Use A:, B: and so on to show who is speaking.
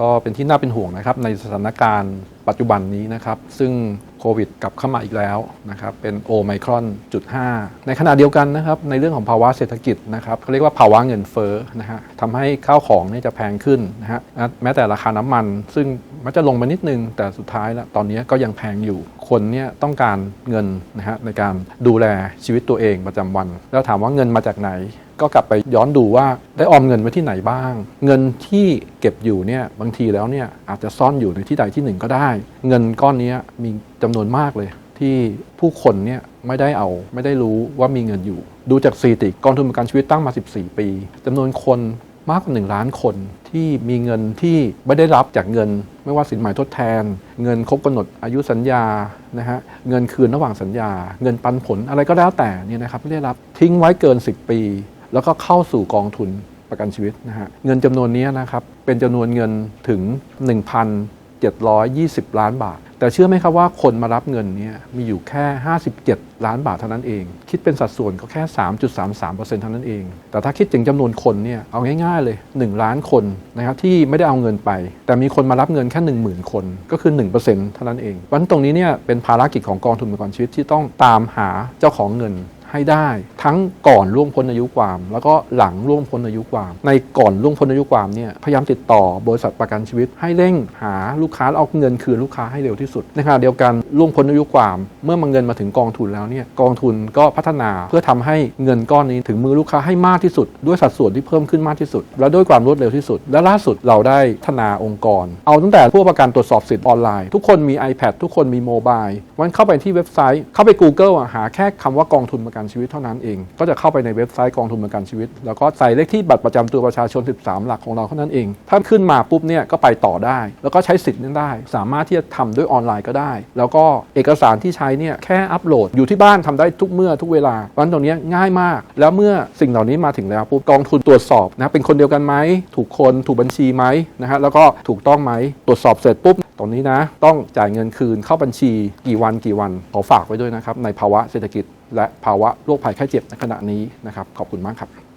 A: ก็เป็นที่น่าเป็นห่วงนะครับในสถานการณ์ปัจจุบันนี้นะครับ ซึ่งโควิดกลับเข้ามาอีกแล้วนะครับเป็นโอไมครอนจุด5ในขณะเดียวกันนะครับในเรื่องของภาวะเศรษฐกิจนะครับเขาเรียกว่าภาวะเงินเฟ้อนะฮะทำให้ข้าวของเนี่ยจะแพงขึ้นนะฮะแม้แต่ราคาน้ำมัน ซึ่งมันจะลงมานิดนึง แต่สุดท้ายแล้วตอนนี้ก็ยังแพงอยู่คนเนี่ยต้องการเงินนะฮะในการดูแลชีวิตตัวเองประจำวัน แล้วถามว่าเงินมาจากไหน ก็กลับไปย้อนดูว่าได้ออมเงินไว้ที่ไหนบ้าง เงินที่เก็บอยู่เนี่ยบางทีแล้วเนี่ยอาจจะซ่อนอยู่ในที่ใดที่หนึ่งก็ได้ เงินก้อนนี้มีจำนวนมากเลย ที่ผู้คนเนี่ยไม่ได้เอาไม่ได้รู้ว่ามีเงินอยู่ ดูจากสถิติกองทุนประกันชีวิตตั้งมา 14 ปีจำนวนคนมากกว่า 1 ล้านคนที่มีเงินที่ไม่ได้รับจากเงิน ไม่ว่าสินหมายทดแทน เงินครบกำหนดอายุสัญญานะฮะเงินคืนระหว่างสัญญา เงินปันผลอะไรก็แล้วแต่เนี่ยนะครับไม่ได้รับทิ้งไว้เกิน 10 ปี แล้วก็เข้าสู่กองทุนประกันชีวิตนะฮะเงินจำนวนนี้นะครับเป็นจำนวนเงินถึง 1,720 ล้านบาท แต่เชื่อไหมครับว่าคนมารับเงินนี้มีอยู่แค่ 57 ล้านบาทเท่านั้นเอง คิดเป็นสัดส่วนก็แค่ 3.33%เท่านั้นเอง แต่ถ้าคิดถึงจำนวนคนเนี่ยเอาง่าย ๆ เลย 1 ล้านคนนะครับที่ไม่ได้เอาเงินไป แต่มีคนมารับเงินแค่ 10,000 คนก็คือ 1%เท่านั้นเองวันตรงนี้เนี่ยเป็นภารกิจของกองทุนประกันชีวิตที่ต้องตามหาเจ้าของเงิน ให้ได้ ทั้งก่อนล่วงพ้นอายุความ แล้วก็หลังล่วงพ้นอายุความ ในก่อนล่วงพ้นอายุความเนี่ยพยายามติดต่อบริษัทประกันชีวิต ให้เร่งหาลูกค้าเอาเงินคืนลูกค้าให้เร็วที่สุดในขณะเดียวกันล่วงพ้นอายุความ เมื่อมันเงินมาถึงกองทุนแล้วเนี่ยกองทุนก็พัฒนาเพื่อทำให้เงินก้อนนี้ถึงมือลูกค้าให้มากที่สุด ด้วยสัดส่วนที่เพิ่มขึ้นมากที่สุด และด้วยความรวดเร็วที่สุด และล่าสุดเราได้พัฒนาองค์กร เอาตั้งแต่ผู้ประกันตรวจสอบสิทธิ์ออนไลน์ ทุกคนมี iPad ทุกคนมีโมบายวันเข้าไปที่เว็บไซต์เข้าไป Google หาแค่คำว่ากองทุนประกันชีวิตเท่านั้นเอง ก็จะเข้าไปในเว็บไซต์กองทุนประกันชีวิต แล้วก็ใส่เลขที่บัตรประจำตัวประชาชน 13 หลักของเราเท่านั้นเอง ถ้าขึ้นมาปุ๊บเนี่ยก็ไปต่อได้ แล้วก็ใช้สิทธิ์นั้นได้ สามารถที่จะทำด้วยออนไลน์ก็ได้ แล้วก็เอกสารที่ใช้เนี่ยแค่อัปโหลดอยู่ที่บ้านทำได้ทุกเมื่อทุกเวลาเพราะฉะนั้นตรงนี้ง่ายมาก แล้วเมื่อสิ่งเหล่านี้มาถึงแล้วปุ๊บกองทุนตรวจสอบนะเป็นคนเดียวกันไหมถูกคนถูกบัญชีไหมนะฮะแล้วก็ถูกต้องไหมตรวจสอบเสร็จปุ๊บตรงนี้นะต้องจ่ายเงินคืนเข้าบัญชีกี่วันกี่วันขอฝากไว้ด้วยนะครับในภาวะเศรษฐกิจและภาวะโรคภัยไข้เจ็บในขณะนี้นะครับ ขอบคุณมากครับ